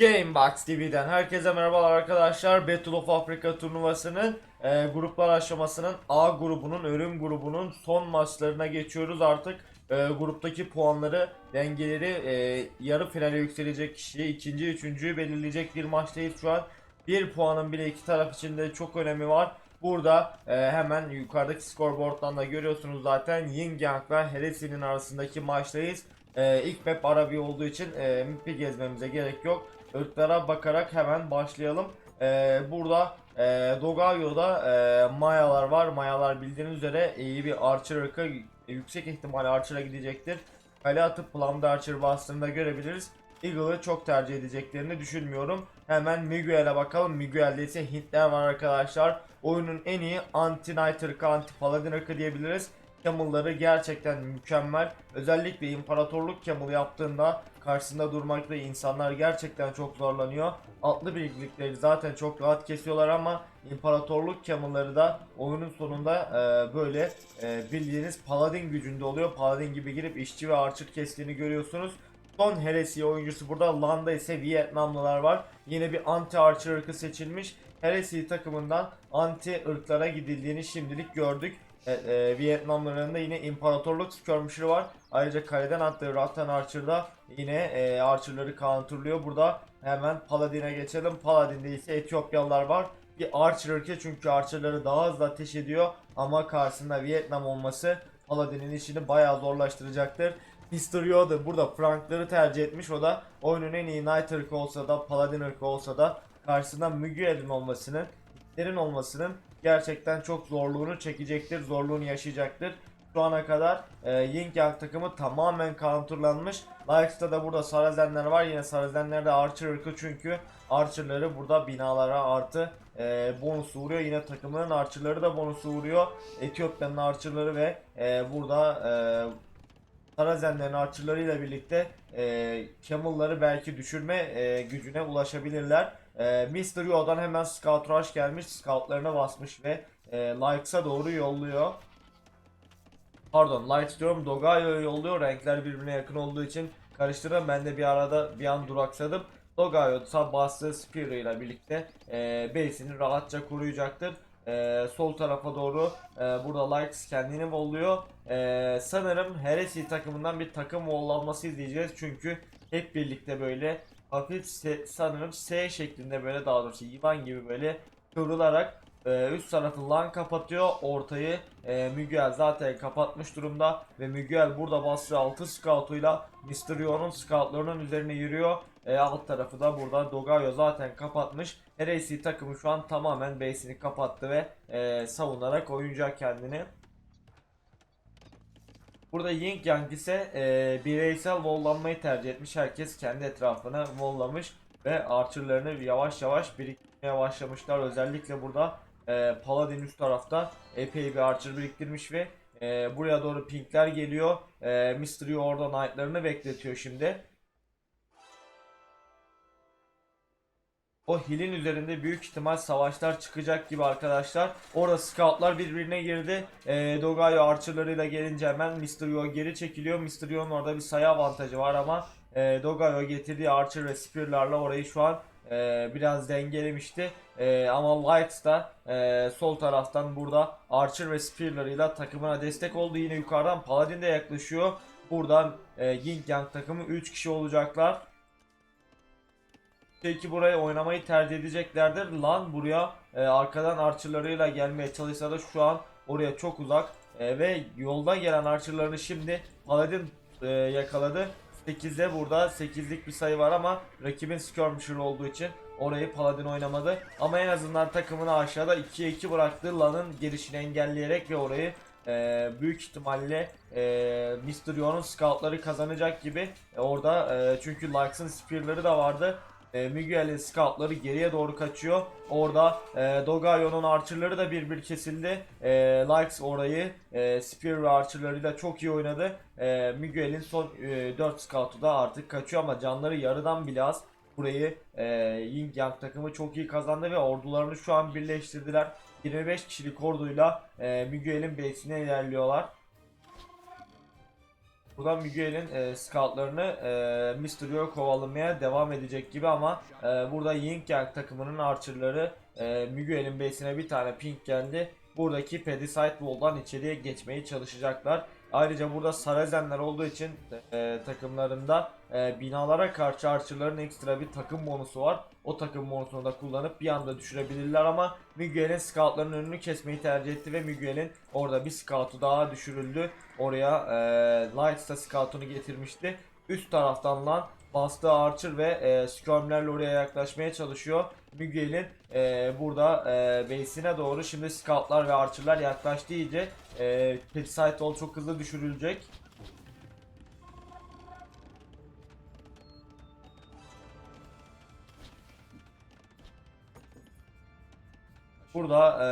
Gamebox TV'den herkese merhabalar arkadaşlar. Battle of Africa turnuvasının e, gruplar aşamasının A grubunun, ölüm grubunun son maçlarına geçiyoruz artık. E, gruptaki puanları, dengeleri e, yarı finale yükselecek kişiyi, ikinci, üçüncüyü belirleyecek bir maçtayız şu an. Bir puanın bile iki taraf için de çok önemi var. Burada e, hemen yukarıdaki scoreboard'dan da görüyorsunuz zaten Yin Yang ve Heresi'nin arasındaki maçtayız. E, ilk map Arabi olduğu için e, map'i gezmemize gerek yok. Irklara bakarak hemen başlayalım. E, burada e, Dogayo'da e, Mayalar var. Mayalar bildiğiniz üzere iyi bir Archer ırkı yüksek ihtimal Archer'a gidecektir. Kale atıp Plum'da Archer bastığında görebiliriz. Eagle'ı çok tercih edeceklerini düşünmüyorum. Hemen Miguel'e bakalım. Miguel'de ise Hintler var arkadaşlar. Oyunun en iyi anti-Knight ırkı, anti-Paladin ırkı diyebiliriz. Camel'ları gerçekten mükemmel. Özellikle İmparatorluk Camel yaptığında karşısında durmakta insanlar gerçekten çok zorlanıyor. Atlı birlikleri zaten çok rahat kesiyorlar ama İmparatorluk Camel'ları da oyunun sonunda e, böyle e, bildiğiniz Paladin gücünde oluyor. Paladin gibi girip işçi ve archer kestiğini görüyorsunuz. Son Heresi oyuncusu burada. Landa ise Vietnamlılar var. Yine bir anti archer ırkı seçilmiş. Heresi takımından anti ırklara gidildiğini şimdilik gördük. E, e, Vietnamlıların da yine imparatorluk skirmisher'ı var. Ayrıca kaleden attığı Rattan Archer'da yine e, Archer'ları counterlıyor. Burada hemen Paladin'e geçelim. Paladin'de ise Etiyopyalılar var. Bir Archer ırkı çünkü Archer'ları daha hızlı ateş ediyor. Ama karşısında Vietnam olması Paladin'in işini bayağı zorlaştıracaktır. Mr. Yoda burada Frank'ları tercih etmiş. O da oyunun en iyi Knight ırkı olsa da Paladin ırkı olsa da karşısında Miguel'in olmasının Hitler'in olmasının gerçekten çok zorluğunu çekecektir, zorluğunu yaşayacaktır. Şu ana kadar e, Yin Yang takımı tamamen counterlanmış. Likes'ta da burada Sarazenler var. Yine Sarazenler de Archer ırkı çünkü Archer'ları burada binalara artı e, bonus vuruyor. Yine takımının Archer'ları da bonus vuruyor. Etiyopya'nın Archer'ları ve e, burada e, Sarazenlerin Archer'larıyla birlikte e, Camel'ları belki düşürme e, gücüne ulaşabilirler. E, Mr. Yo'dan hemen Scout Rush gelmiş. Scoutlarına basmış ve e, Likes'a doğru yolluyor. Pardon Likes diyorum Dogayo'ya yolluyor. Renkler birbirine yakın olduğu için karıştırdım. Ben de bir arada bir an duraksadım. Dogayo sağ bastığı Spear ile birlikte e, base'ini rahatça koruyacaktır. E, sol tarafa doğru e, burada Likes kendini volluyor. E, sanırım Heresy takımından bir takım vollanması izleyeceğiz. Çünkü hep birlikte böyle hafif S- sanırım S şeklinde böyle daha doğrusu yılan gibi böyle kıvrılarak e, üst tarafı lan kapatıyor. Ortayı e, Miguel zaten kapatmış durumda ve Miguel burada bastığı 6 scoutuyla Mysterio'nun scoutlarının üzerine yürüyor. E, alt tarafı da burada Dogayo zaten kapatmış. Heresi takımı şu an tamamen base'ini kapattı ve e, savunarak oynayacak kendini. Burada Ying Yang ise e, bireysel vollanmayı tercih etmiş. Herkes kendi etrafına vollamış ve archerlarını yavaş yavaş biriktirmeye başlamışlar. Özellikle burada e, Paladin üst tarafta epey bir archer biriktirmiş ve e, buraya doğru pinkler geliyor. E, Mystery orada knight'larını bekletiyor şimdi. O hilin üzerinde büyük ihtimal savaşlar çıkacak gibi arkadaşlar. Orada scoutlar birbirine girdi. E, Dogayo archerlarıyla gelince hemen Mysterio geri çekiliyor. Mysterio'nun orada bir sayı avantajı var ama e, Dogayo getirdiği archer ve spearlarla orayı şu an e, biraz dengelemişti. E, ama Lights da e, sol taraftan burada archer ve spearlarıyla takımına destek oldu. Yine yukarıdan Paladin de yaklaşıyor. Buradan e, Yin Yang takımı 3 kişi olacaklar. Belki buraya oynamayı tercih edeceklerdir. Lan buraya e, arkadan archerlarıyla gelmeye çalışsa da şu an oraya çok uzak. E, ve yoldan gelen archerlarını şimdi Paladin e, yakaladı. 8'de burada 8'lik bir sayı var ama rakibin skirmisher olduğu için orayı Paladin oynamadı. Ama en azından takımını aşağıda 2'ye 2 bıraktı. Lan'ın gelişini engelleyerek ve orayı e, büyük ihtimalle e, Mysterio'nun scoutları kazanacak gibi. E, orada e, çünkü Likes'ın spearları da vardı. E, Miguel'in scoutları geriye doğru kaçıyor. Orada e, Dogayo'nun archerları da bir bir kesildi. E, Likes orayı e, Spear ve archerlarıyla çok iyi oynadı. E, Miguel'in son e, 4 scoutu da artık kaçıyor ama canları yarıdan bile az. Burayı e, Yin Yang takımı çok iyi kazandı ve ordularını şu an birleştirdiler. 25 kişilik orduyla e, Miguel'in base'ine ilerliyorlar. Buradan Miguel'in e, scoutlarını e, Mysterio kovalamaya devam edecek gibi ama e, burada Ying Yang takımının archerları e, Miguel'in base'ine bir tane ping geldi. Buradaki Pedicite Wall'dan içeriye geçmeye çalışacaklar. Ayrıca burada Sarazenler olduğu için e, takımlarında e, binalara karşı archerların ekstra bir takım bonusu var. O takım bonusunu da kullanıp bir anda düşürebilirler ama Miguel'in scoutların önünü kesmeyi tercih etti ve Miguel'in orada bir scoutu daha düşürüldü. Oraya e, Lights da scoutunu getirmişti. Üst taraftan lan bastığı Archer ve e, Skirm'lerle oraya yaklaşmaya çalışıyor. Miguel'in e, burada e, base'ine doğru şimdi scoutlar ve archer'lar yaklaştı iyice. E, Wall çok hızlı düşürülecek. Burada e,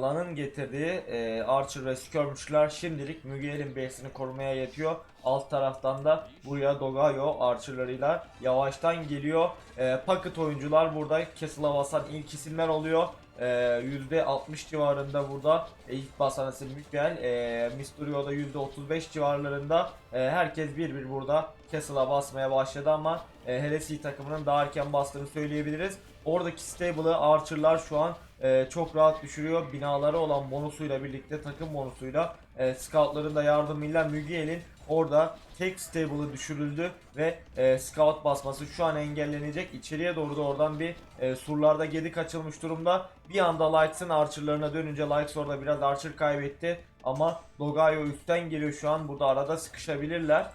Lan'ın getirdiği e, Archer ve Skirmish'ler şimdilik Miguel'in base'ini korumaya yetiyor. Alt taraftan da buraya Dogayo Archer'larıyla yavaştan geliyor. E, Pocket oyuncular burada Castle'a basan ilk isimler oluyor. E, %60 civarında burada e, ilk basan isim Miguel. E, Mysterio'da %35 civarlarında. E, herkes bir bir burada Castle'a basmaya başladı ama e, LSE takımının daha erken bastığını söyleyebiliriz. Oradaki stable'ı Archer'lar şu an e, çok rahat düşürüyor. Binaları olan bonusuyla birlikte takım bonusuyla e, scoutların da yardımıyla Miguel'in orada tek stable'ı düşürüldü ve e, scout basması şu an engellenecek. İçeriye doğru da oradan bir e, surlarda gedik açılmış durumda. Bir anda Lights'ın Archer'larına dönünce Lights orada biraz Archer kaybetti. Ama Dogayo üstten geliyor şu an. Burada arada sıkışabilirler.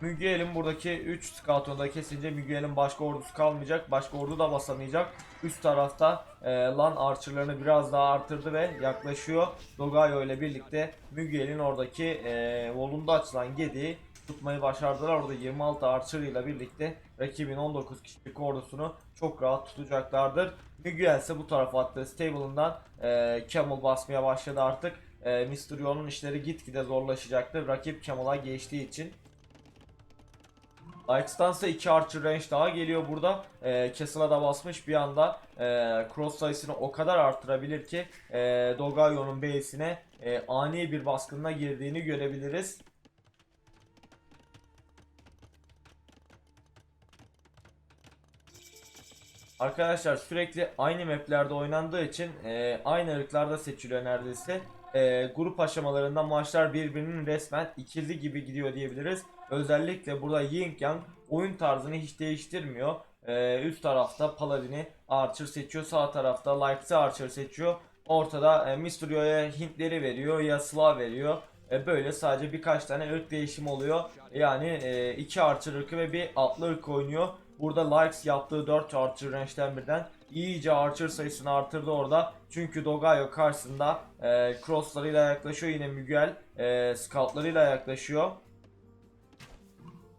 Miguel'in buradaki 3 scout'unu da kesince Miguel'in başka ordusu kalmayacak. Başka ordu da basamayacak. Üst tarafta e, Lan Archer'larını biraz daha artırdı ve yaklaşıyor. Dogayo ile birlikte Miguel'in oradaki e, volunda açılan gediği tutmayı başardılar. Orada 26 Archer ile birlikte rakibin 19 kişilik ordusunu çok rahat tutacaklardır. Miguel ise bu tarafa attığı stable'ından e, Camel basmaya başladı artık. E, Mysterio'nun işleri gitgide zorlaşacaktır. Rakip Camel'a geçtiği için. Lights'tansa 2 Archer range daha geliyor burada. Ee, Castle'a da basmış bir anda e, cross sayısını o kadar arttırabilir ki e, Dogayo'nun base'ine e, ani bir baskınına girdiğini görebiliriz. Arkadaşlar sürekli aynı maplerde oynandığı için e, aynı ırklarda seçiliyor neredeyse. E, grup aşamalarında maçlar birbirinin resmen ikili gibi gidiyor diyebiliriz. Özellikle burada Yin Yang oyun tarzını hiç değiştirmiyor. E, üst tarafta Paladin'i Archer seçiyor. Sağ tarafta Lights'ı Archer seçiyor. Ortada e, Mysterio'ya Hintleri veriyor ya Slav veriyor. E, böyle sadece birkaç tane ırk değişimi oluyor. Yani e, iki Archer ırkı ve bir atlı ırk oynuyor. Burada Likes yaptığı 4 Archer range'den birden iyice Archer sayısını artırdı orada. Çünkü Dogayo karşısında e, crosslarıyla yaklaşıyor yine Miguel e, scoutlarıyla yaklaşıyor.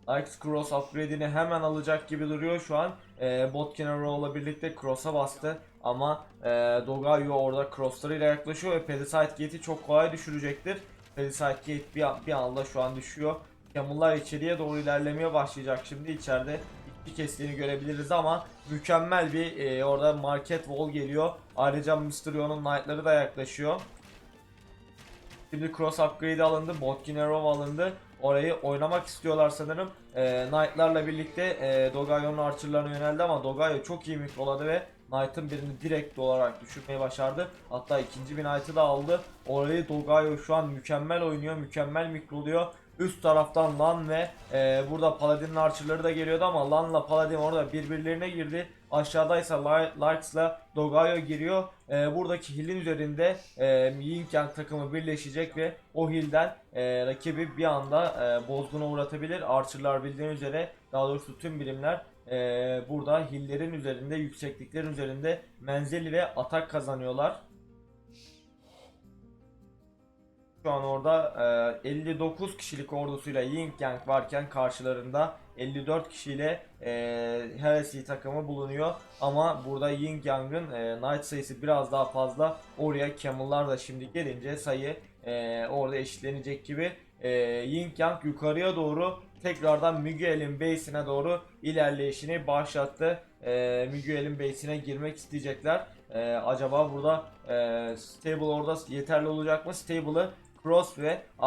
Likes cross upgrade'ini hemen alacak gibi duruyor şu an. E, Botkin Roll'la birlikte cross'a bastı. Ama e, Dogayo orada crosslarıyla yaklaşıyor ve Pedicite Gate'i çok kolay düşürecektir. Pedicite Gate bir, bir anda şu an düşüyor. Camel'lar içeriye doğru ilerlemeye başlayacak şimdi içeride bir kestiğini görebiliriz ama mükemmel bir e, orada market wall geliyor. Ayrıca Mysterio'nun knight'ları da yaklaşıyor. Şimdi cross upgrade alındı, Botkin Arrow alındı. Orayı oynamak istiyorlar sanırım. E, Knight'larla birlikte e, Dogayo'nun archer'larına yöneldi ama Dogayo çok iyi mikroladı ve Knight'ın birini direkt olarak düşürmeyi başardı. Hatta ikinci bir Knight'ı da aldı. Orayı Dogayo şu an mükemmel oynuyor, mükemmel mikroluyor. Üst taraftan Lan ve e, burada Paladin'in archer'ları da geliyordu ama Lan'la Paladin orada birbirlerine girdi. Aşağıdaysa Larks'la Dogayo giriyor. E, buradaki hill'in üzerinde e, Yin Yang takımı birleşecek ve o hill'den e, rakibi bir anda e, bozguna uğratabilir. Archer'lar bildiğin üzere daha doğrusu tüm birimler e, burada hill'lerin üzerinde yüksekliklerin üzerinde menzil ve atak kazanıyorlar. Şu an orada e, 59 kişilik ordusuyla Yin Yang varken karşılarında 54 kişiyle e, Heresy takımı bulunuyor. Ama burada Yin Yang'ın e, Knight sayısı biraz daha fazla. Oraya Camel'lar da şimdi gelince sayı e, orada eşitlenecek gibi. E, Yin Yang yukarıya doğru tekrardan Miguel'in base'ine doğru ilerleyişini başlattı. E, Miguel'in base'ine girmek isteyecekler. E, acaba burada e, stable orada yeterli olacak mı? Stable'ı Cross ve e,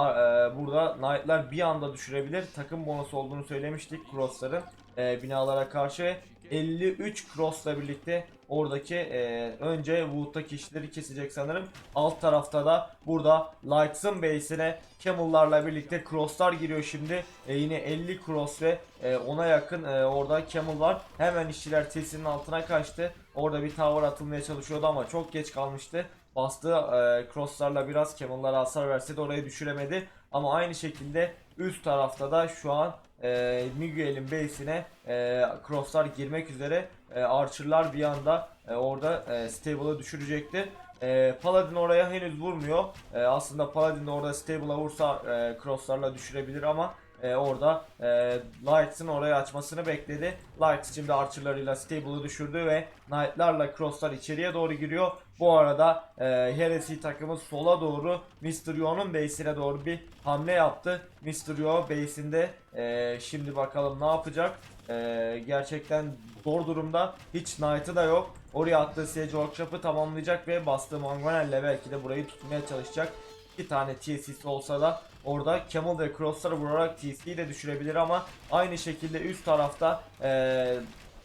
burada Knight'lar bir anda düşürebilir. Takım bonusu olduğunu söylemiştik Cross'ların e, binalara karşı ve 53 Cross'la birlikte oradaki e, önce Wood'daki işleri kesecek sanırım. Alt tarafta da burada Lights'ın base'ine Camel'larla birlikte Cross'lar giriyor şimdi. E, yine 50 Cross ve e, ona yakın e, orada Camel var. Hemen işçiler tesisinin altına kaçtı. Orada bir tower atılmaya çalışıyordu ama çok geç kalmıştı. Bastığı e, crosslarla biraz Camel'lara hasar verse de orayı düşüremedi. Ama aynı şekilde üst tarafta da şu an e, Miguel'in base'ine e, crosslar girmek üzere. E, Archer'lar bir anda e, orada e, Stable'ı düşürecektir. E, Paladin oraya henüz vurmuyor. E, aslında Paladin de orada Stable'a vursa e, crosslarla düşürebilir ama e, orada e, Lights'ın orayı açmasını bekledi. Lights şimdi Archer'larıyla Stable'ı düşürdü ve Knight'larla Cross'lar içeriye doğru giriyor. Bu arada e, Heresy takımı sola doğru Mysterio'nun base'ine doğru bir hamle yaptı. Mysterio base'inde e, şimdi bakalım ne yapacak. E, gerçekten zor durumda. Hiç Knight'ı da yok. Oraya attığı Siege Workshop'ı tamamlayacak ve bastığı Mangonel'le belki de burayı tutmaya çalışacak. İki tane TC'si olsa da orada Camel ve Cross'ları vurarak TC'yi de düşürebilir ama aynı şekilde üst tarafta eee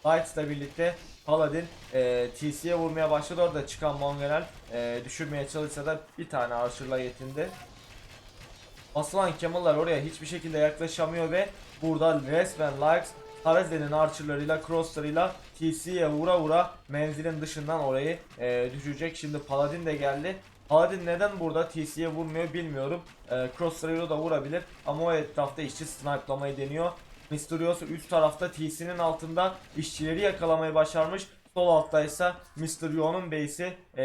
Lights'la birlikte Paladin eee TC'ye vurmaya başladı. Orada çıkan Mangonel eee düşürmeye çalışsa da bir tane Archer'la yetindi. Aslan Camel'lar oraya hiçbir şekilde yaklaşamıyor ve burada resmen Likes Haraze'nin archerlarıyla crosslarıyla TC'ye vura vura menzilin dışından orayı e, düşürecek. Şimdi Paladin de geldi. Paladin neden burada TC'ye vurmuyor bilmiyorum. E, crosslarıyla da vurabilir ama o etrafta işçi snipelamayı deniyor. Mysterios üst tarafta TC'nin altında işçileri yakalamayı başarmış. Sol altta ise Mysterio'nun base'i e,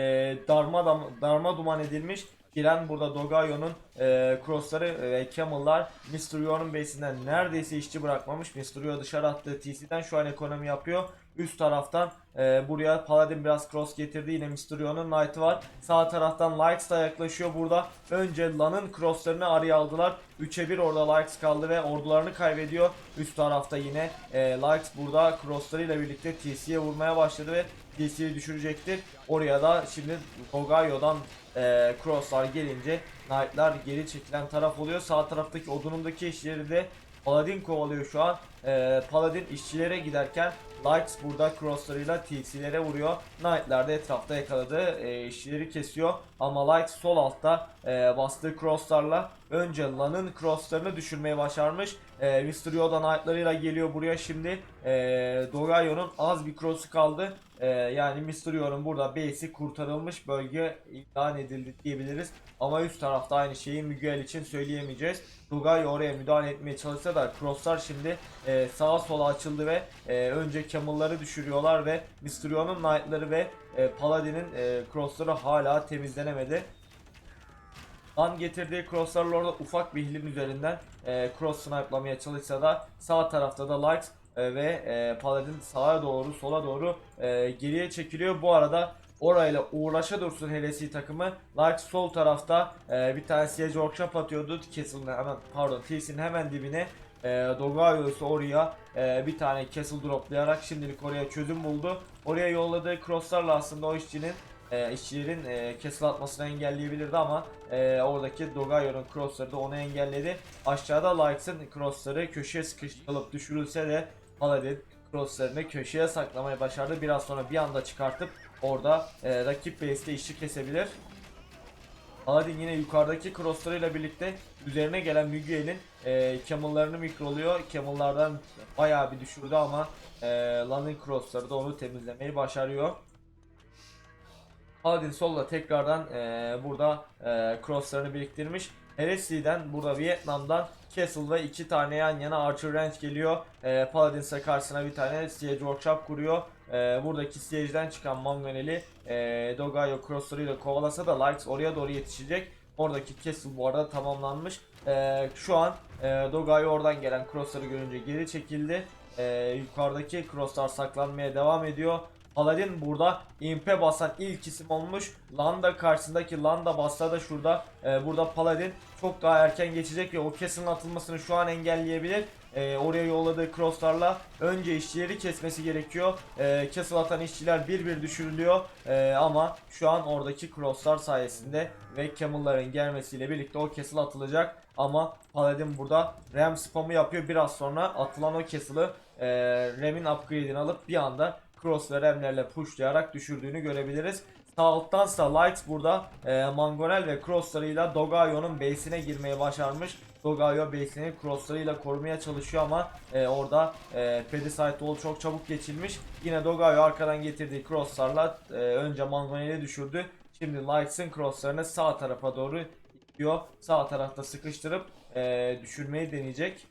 darma, darma duman edilmiş. Giren burada Dogayo'nun e, crossları ve Camel'lar Mysterio'nun base'inden neredeyse işçi bırakmamış. Mysterio dışarı attığı TC'den şu an ekonomi yapıyor. Üst taraftan e, buraya Paladin biraz cross getirdi. Yine Mysterio'nun Knight'ı var. Sağ taraftan Likes da yaklaşıyor burada. Önce Lan'ın crosslarını araya aldılar. 3'e 1 orada Likes kaldı ve ordularını kaybediyor. Üst tarafta yine e, Likes burada crosslarıyla birlikte TC'ye vurmaya başladı ve TC'yi düşürecektir. Oraya da şimdi Dogayo'dan e, crosslar gelince Knight'lar geri çekilen taraf oluyor. Sağ taraftaki odunundaki işleri de Paladin kovalıyor şu an. E, Paladin işçilere giderken Lights burada crosslarıyla TC'lere vuruyor. Knight'lar da etrafta yakaladı. E, işçileri kesiyor. Ama Lights sol altta e, bastığı crosslarla önce Lan'ın crosslarını düşürmeye başarmış. E, Mysterio da Knight'larıyla geliyor buraya şimdi. E, Dogayo'nun az bir cross'u kaldı. E, yani Mysterio'nun burada base'i kurtarılmış bölge ilan edildi diyebiliriz. Ama üst tarafta aynı şeyi Miguel için söyleyemeyeceğiz. Dogayo oraya müdahale etmeye çalışsa da crosslar şimdi e, sağa sola açıldı ve e, önce Camel'ları düşürüyorlar ve Mysterio'nun Knight'ları ve e, Paladin'in e, crossları hala temizlenemedi. An getirdiği crosslarla orada ufak bir hilim üzerinden e, cross snipe'lamaya çalışsa da sağ tarafta da Light e, ve e, Paladin sağa doğru sola doğru e, geriye çekiliyor. Bu arada orayla uğraşa dursun Helesi takımı. Light sol tarafta e, bir tane Siege Workshop atıyordu. Castle'ın hemen pardon TC'nin hemen dibine e, Dogayo ise oraya e, bir tane castle droplayarak şimdilik oraya çözüm buldu. Oraya yolladığı crosslarla aslında o işçinin e, işçilerin e, castle atmasını engelleyebilirdi ama e, oradaki Dogayo'nun crossları da onu engelledi. Aşağıda Lights'ın crossları köşeye sıkıştırılıp düşürülse de Paladin crosslarını köşeye saklamayı başardı. Biraz sonra bir anda çıkartıp orada e, rakip base'de işçi kesebilir. Paladin yine yukarıdaki crosslarıyla birlikte üzerine gelen Miguel'in e, Camel'larını mikroluyor. Camel'lardan bayağı bir düşürdü ama e, Lan'ın crossları da onu temizlemeyi başarıyor. Paladin solda tekrardan e, burada e, crosslarını biriktirmiş. Heresy'den burada Vietnam'dan Castle ve iki tane yan yana Archer Range geliyor. E, Paladin ise karşısına bir tane Siege Workshop kuruyor. E, buradaki Siege'den çıkan Mangonel'i e, Dogayo crosslarıyla kovalasa da Lights oraya doğru yetişecek. Oradaki Castle bu arada tamamlanmış. E, şu an e, Dogayo oradan gelen crossları görünce geri çekildi. E, yukarıdaki crosslar saklanmaya devam ediyor. Paladin burada impe basan ilk isim olmuş. Landa karşısındaki Landa bassa da şurada. Ee, burada Paladin çok daha erken geçecek ve o kesin atılmasını şu an engelleyebilir. e, oraya yolladığı crosslarla önce işçileri kesmesi gerekiyor. E, castle atan işçiler bir bir düşürülüyor. E, ama şu an oradaki crosslar sayesinde ve camel'ların gelmesiyle birlikte o castle atılacak. Ama Paladin burada ram spamı yapıyor. Biraz sonra atılan o castle'ı e, ram'in upgrade'ini alıp bir anda cross ve ram'lerle pushlayarak düşürdüğünü görebiliriz. Sağ alttansa Light burada e, Mangonel ve crosslarıyla Dogayo'nun base'ine girmeyi başarmış. Dogayo base'ini crosslarıyla korumaya çalışıyor ama e, orada e, Pedicite Wall çok çabuk geçilmiş. Yine Dogayo arkadan getirdiği crosslarla e, önce Mangonel'i düşürdü. Şimdi Lights'ın crosslarını sağ tarafa doğru itiyor. Sağ tarafta sıkıştırıp e, düşürmeyi deneyecek.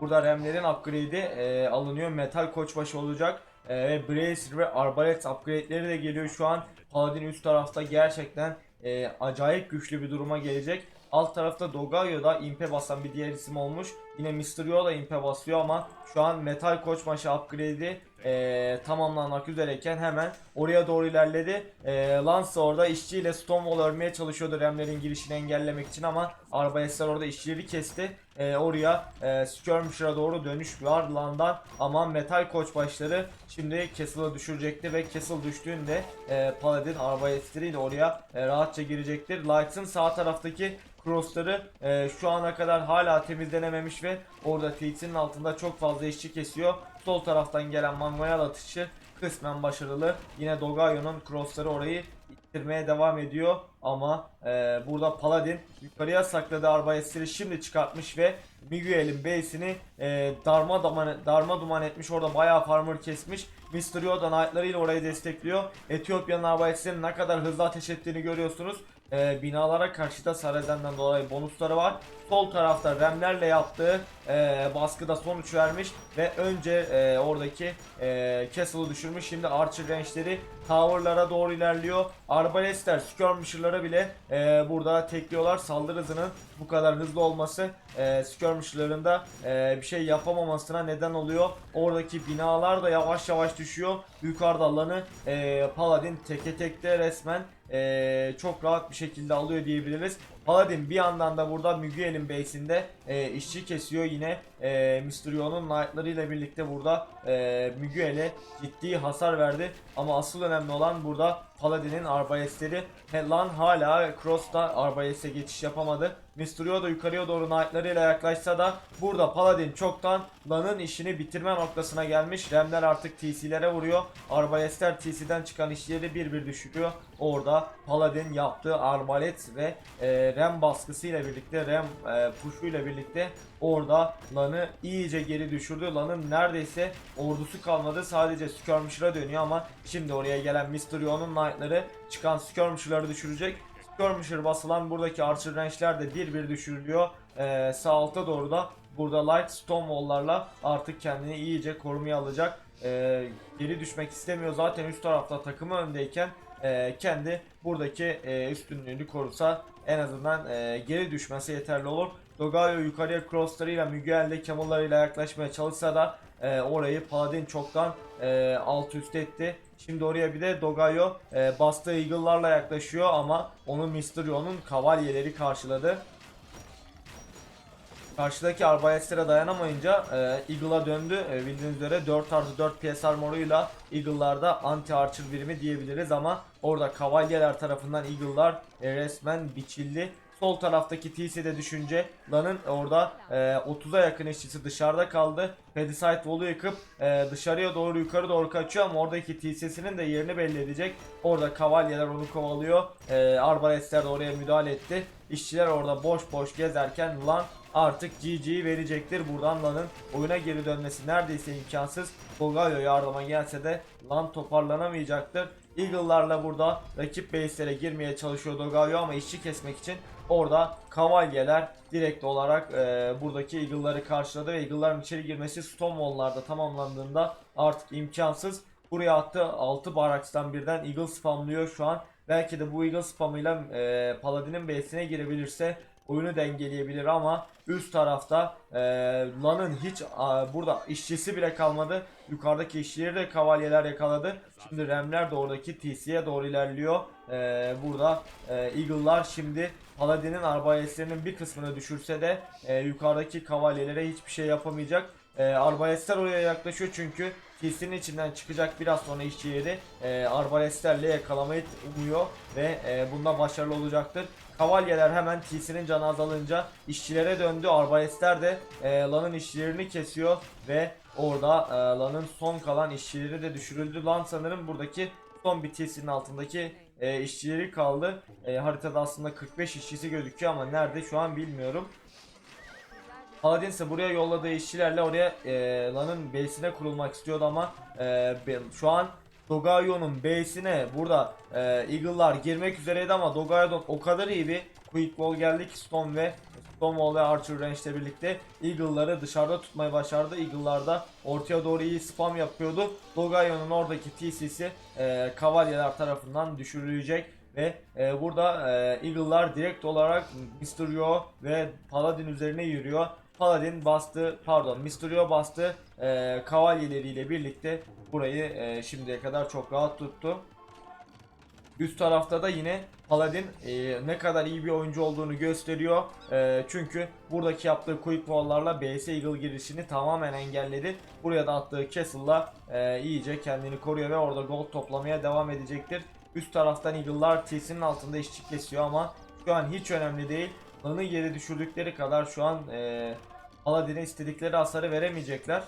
Burada RAM'lerin upgrade'i e, alınıyor. Metal koçbaşı olacak. E, Bracer ve Arbalet upgrade'leri de geliyor şu an. Paladin üst tarafta gerçekten e, acayip güçlü bir duruma gelecek. Alt tarafta Dogayo da impe basan bir diğer isim olmuş. Yine Mysterio da impe basıyor ama şu an Metal Koçbaşı upgrade'i e, tamamlanmak üzereyken hemen oraya doğru ilerledi. E, Lance orada işçiyle Stonewall örmeye çalışıyordu Remlerin girişini engellemek için ama Arbalestler orada işçileri kesti. E, oraya e, Skirmisher'a doğru dönüş var Lan'dan ama Metal Koçbaşları şimdi Castle'ı düşürecekti ve Castle düştüğünde e, Paladin Arbalestleriyle oraya e, rahatça girecektir. Lights'ın sağ taraftaki crossları e, şu ana kadar hala temizlenememiş ve orada Tilt'in altında çok fazla işçi kesiyor. Sol taraftan gelen Mangoyal atışı kısmen başarılı. Yine Dogayo'nun crossları orayı ittirmeye devam ediyor ama e, burada Paladin yukarıya sakladığı arbalestleri şimdi çıkartmış ve Miguel'in base'ini e, darma duman, darma duman etmiş orada bayağı farmer kesmiş. Mysterio da knight'larıyla orayı destekliyor. Etiyopya'nın arbalestlerin ne kadar hızlı ateş ettiğini görüyorsunuz. E, binalara karşı da Sarezen'den dolayı bonusları var. Sol tarafta Remlerle yaptığı e, baskıda sonuç vermiş ve önce e, oradaki e, Castle'ı düşürmüş. Şimdi Archer range'leri tower'lara doğru ilerliyor. Arbalestler skirmisher'lara bile e, burada tekliyorlar. Saldırı hızının bu kadar hızlı olması e, skirmisher'ların da e, bir şey yapamamasına neden oluyor. Oradaki binalar da yavaş yavaş düşüyor. Yukarıda alanı e, Paladin teke tekte resmen e, çok rahat bir şekilde alıyor diyebiliriz. Paladin bir yandan da burada Miguel'in base'inde e, işçi kesiyor yine e, Mysterio'nun knight'larıyla birlikte burada e, Miguel'e ciddi hasar verdi. Ama asıl önemli olan burada Paladin'in arbalestleri Lan hala Cross'ta arbaleste geçiş yapamadı. Mysterio da yukarıya doğru knight'larıyla yaklaşsa da burada Paladin çoktan Lan'ın işini bitirme noktasına gelmiş. Remler artık TC'lere vuruyor. Arbalestler TC'den çıkan işleri bir bir düşürüyor. Orada Paladin yaptığı arbalet ve e, Rem baskısıyla birlikte Rem e, push'uyla birlikte orada Lan'ı iyice geri düşürdü. Lan'ın neredeyse ordusu kalmadı. Sadece Skirmisher'a dönüyor ama şimdi oraya gelen Mysterio'nun knight'ları çıkan Skirmisher'ları düşürecek. Skirmisher basılan buradaki Archer range'ler de bir bir düşürülüyor. Ee, sağ alta doğru da burada Light Stonewall'larla artık kendini iyice korumaya alacak. Ee, geri düşmek istemiyor. Zaten üst tarafta takımı öndeyken e, kendi buradaki e, üstünlüğünü korusa en azından e, geri düşmesi yeterli olur. Dogayo yukarıya crosslarıyla Miguel'de Camel'larıyla yaklaşmaya çalışsa da e, orayı Paladin çoktan e, alt üst etti. Şimdi oraya bir de Dogayo e, bastığı Eagle'larla yaklaşıyor ama onu Mysterio'nun kavalyeleri karşıladı. Karşıdaki arbalestlere dayanamayınca e, Eagle'a döndü. E, bildiğiniz üzere 4 artı 4 PS armoruyla Eagle'larda anti archer birimi diyebiliriz ama orada kavalyeler tarafından Eagle'lar e, resmen biçildi. Sol taraftaki TC'de düşünce Lan'ın orada e, 30'a yakın işçisi dışarıda kaldı. Pedicite Wall'u yıkıp e, dışarıya doğru yukarı doğru kaçıyor ama oradaki TC'sinin de yerini belli edecek. Orada kavalyeler onu kovalıyor. E, Arbalestler de oraya müdahale etti. İşçiler orada boş boş gezerken Lan artık GG'yi verecektir. Buradan Lan'ın oyuna geri dönmesi neredeyse imkansız. Bogayo yardıma gelse de Lan toparlanamayacaktır. Eagle'larla burada rakip base'lere girmeye çalışıyor Dogayo ama işçi kesmek için orada kavalyeler direkt olarak e, buradaki Eagle'ları karşıladı ve Eagle'ların içeri girmesi Stonewall'larda tamamlandığında artık imkansız. Buraya attı 6 barakstan birden Eagle spamlıyor şu an. Belki de bu Eagle spamıyla e, Paladin'in base'ine girebilirse oyunu dengeleyebilir ama üst tarafta e, Lan'ın hiç a, burada işçisi bile kalmadı. Yukarıdaki işçileri de kavalyeler yakaladı. Şimdi Remler de oradaki TC'ye doğru ilerliyor. E, burada e, Eagle'lar şimdi Paladin'in arbalestlerinin bir kısmını düşürse de e, yukarıdaki kavalyelere hiçbir şey yapamayacak. E, arbalestler oraya yaklaşıyor çünkü TC'nin içinden çıkacak biraz sonra işçileri e, arbalestlerle yakalamayı umuyor ve e, bunda başarılı olacaktır. Kavalyeler hemen TC'nin canı azalınca işçilere döndü. Arbalestler de e, Lan'ın işçilerini kesiyor ve orada e, Lan'ın son kalan işçileri de düşürüldü. Lan sanırım buradaki son bir TC'nin altındaki e, işçileri kaldı. E, haritada aslında 45 işçisi gözüküyor ama nerede şu an bilmiyorum. Paladin ise buraya yolladığı işçilerle oraya e, Lan'ın base'ine kurulmak istiyordu ama e, şu an Dogayo'nun base'ine burada e, Eagle'lar girmek üzereydi ama Dogayo'dan o kadar iyi bir quick wall geldi ki Stone ve Stonewall ve Archer Range'le birlikte Eagle'ları dışarıda tutmayı başardı. Eagle'lar da ortaya doğru iyi spam yapıyordu. Dogayo'nun oradaki TC'si e, Kavalyeler tarafından düşürülecek ve e, burada e, Eagle'lar direkt olarak Mysterio ve Paladin üzerine yürüyor. Paladin bastı, pardon Mysterio bastı e, kavalyeleriyle birlikte burayı e, şimdiye kadar çok rahat tuttu. Üst tarafta da yine Paladin e, ne kadar iyi bir oyuncu olduğunu gösteriyor. E, çünkü buradaki yaptığı quick wall'larla BS Eagle girişini tamamen engelledi. Buraya da attığı Castle'la e, iyice kendini koruyor ve orada gold toplamaya devam edecektir. Üst taraftan Eagle'lar TC'nin altında işçi kesiyor ama şu an hiç önemli değil. Lan'ı geri düşürdükleri kadar şu an e, Paladin'e istedikleri hasarı veremeyecekler.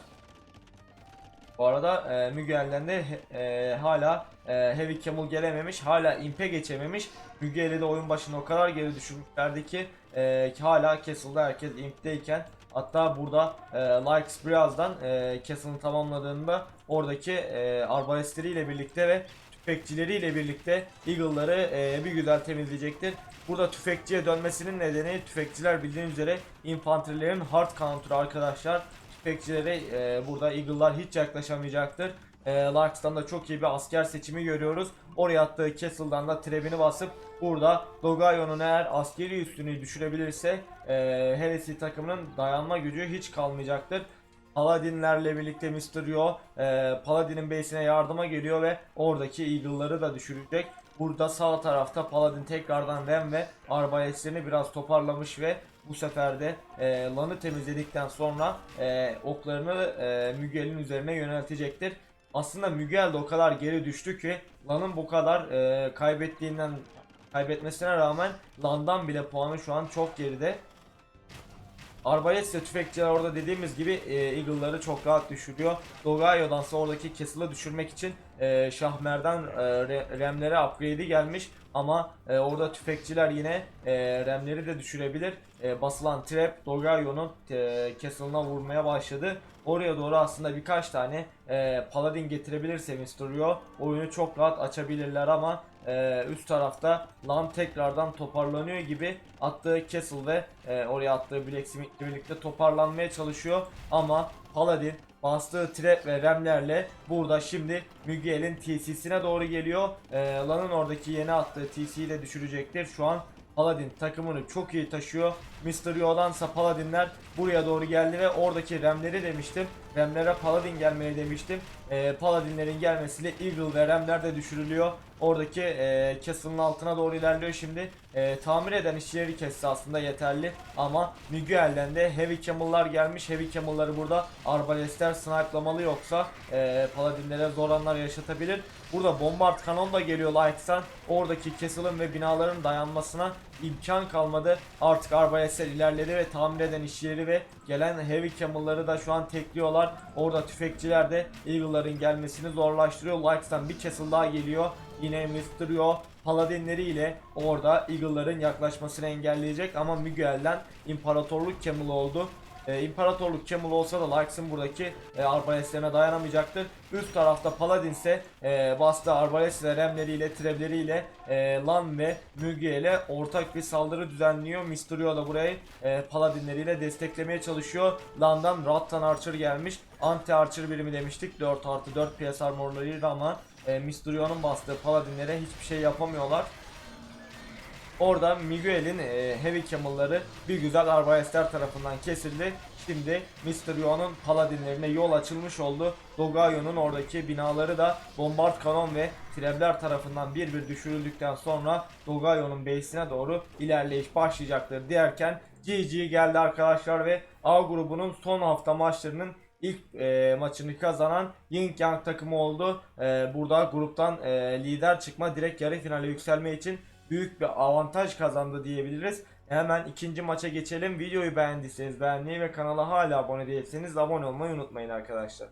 Bu arada e, Miguel'den de e, hala e, Heavy Camel gelememiş. Hala Imp'e geçememiş. Miguel'i de oyun başında o kadar geri düşürmüşlerdi ki, e, ki hala Castle'da herkes Imp'teyken Hatta burada e, Likes birazdan e, Castle'ın tamamladığında oradaki e, arbalestleriyle birlikte ve tüfekçileriyle birlikte Eagle'ları e, bir güzel temizleyecektir. Burada tüfekçiye dönmesinin nedeni tüfekçiler bildiğiniz üzere infanterilerin hard counter arkadaşlar. Tüfekçilere e, burada Eagle'lar hiç yaklaşamayacaktır. E, Larks'tan da çok iyi bir asker seçimi görüyoruz. Oraya attığı Castle'dan da trebini basıp burada Dogayo'nun eğer askeri üstünü düşürebilirse e, Heresy takımının dayanma gücü hiç kalmayacaktır. Paladinlerle birlikte Mysterio e, Paladin'in base'ine yardıma geliyor ve oradaki Eagle'ları da düşürecek. Burada sağ tarafta Paladin tekrardan Rem ve arbalestlerini biraz toparlamış ve bu sefer de e, Lan'ı temizledikten sonra e, oklarını e, Miguel'in üzerine yöneltecektir. Aslında Miguel de o kadar geri düştü ki Lan'ın bu kadar e, kaybettiğinden kaybetmesine rağmen Lan'dan bile puanı şu an çok geride. Arbalest ve tüfekçiler orada dediğimiz gibi e, Eagle'ları çok rahat düşürüyor. Dogayo'dansa oradaki Castle'ı düşürmek için e, Şahmer'den e, re- Rem'lere upgrade'i gelmiş. Ama e, orada tüfekçiler yine e, Rem'leri de düşürebilir. E, basılan trap Dogayo'nun e, Castle'ına vurmaya başladı. Oraya doğru aslında birkaç tane e, Paladin getirebilirse Mysterio oyunu çok rahat açabilirler ama e, üst tarafta Lan tekrardan toparlanıyor gibi attığı Castle ve e, oraya attığı Blacksmith'le birlikte toparlanmaya çalışıyor ama Paladin bastığı trap ve remlerle burada şimdi Miguel'in TC'sine doğru geliyor. E, Lan'ın oradaki yeni attığı TC'yi de düşürecektir. Şu an Paladin takımını çok iyi taşıyor. Mysterio'dansa Paladinler buraya doğru geldi ve oradaki Remleri demiştim. Remlere Paladin gelmeye demiştim. Ee, Paladinlerin gelmesiyle Eagle ve Remler de düşürülüyor. Oradaki e, Castle'ın altına doğru ilerliyor şimdi. E, tamir eden işçileri kesse aslında yeterli. Ama Miguel'den de Heavy Camel'lar gelmiş. Heavy Camel'ları burada arbalestler snipe'lamalı yoksa e, Paladinlere zor anlar yaşatabilir. Burada bombard kanon da geliyor Lights'tan. Oradaki Castle'ın ve binaların dayanmasına imkan kalmadı. Artık arbalestler ilerledi ve tamir eden işçileri ve gelen Heavy Camel'ları da şu an tekliyorlar. Orada tüfekçiler de Eagle'ların gelmesini zorlaştırıyor. Lights'tan bir Castle daha geliyor. Yine Mysterio Paladinleri ile orada Eagle'ların yaklaşmasını engelleyecek ama Miguel'den İmparatorluk Camel oldu. Ee, İmparatorluk Camel olsa da Larks'ın buradaki e, arbalestlerine dayanamayacaktır. Üst tarafta Paladin ise e, bastığı arbalest ve remleriyle, trevleriyle e, Lan ve Miguel'e ortak bir saldırı düzenliyor. Mysterio da burayı e, Paladinleriyle desteklemeye çalışıyor. Lan'dan Rattan Archer gelmiş. Anti Archer birimi demiştik. 4 artı 4 PS armorlarıyla ama e, Mysterio'nun bastığı Paladinlere hiçbir şey yapamıyorlar. Orada Miguel'in e, Heavy Camel'ları bir güzel Arbalestler tarafından kesildi. Şimdi Mr. Yo'nun paladinlerine yol açılmış oldu. Dogayo'nun oradaki binaları da bombard kanon ve trebler tarafından bir bir düşürüldükten sonra Dogayo'nun base'ine doğru ilerleyiş başlayacaktır derken GG geldi arkadaşlar ve A grubunun son hafta maçlarının ilk e, maçını kazanan Yin Yang takımı oldu. E, burada gruptan e, lider çıkma direkt yarı finale yükselme için büyük bir avantaj kazandı diyebiliriz. Hemen ikinci maça geçelim. Videoyu beğendiyseniz beğenmeyi ve kanala hala abone değilseniz abone olmayı unutmayın arkadaşlar.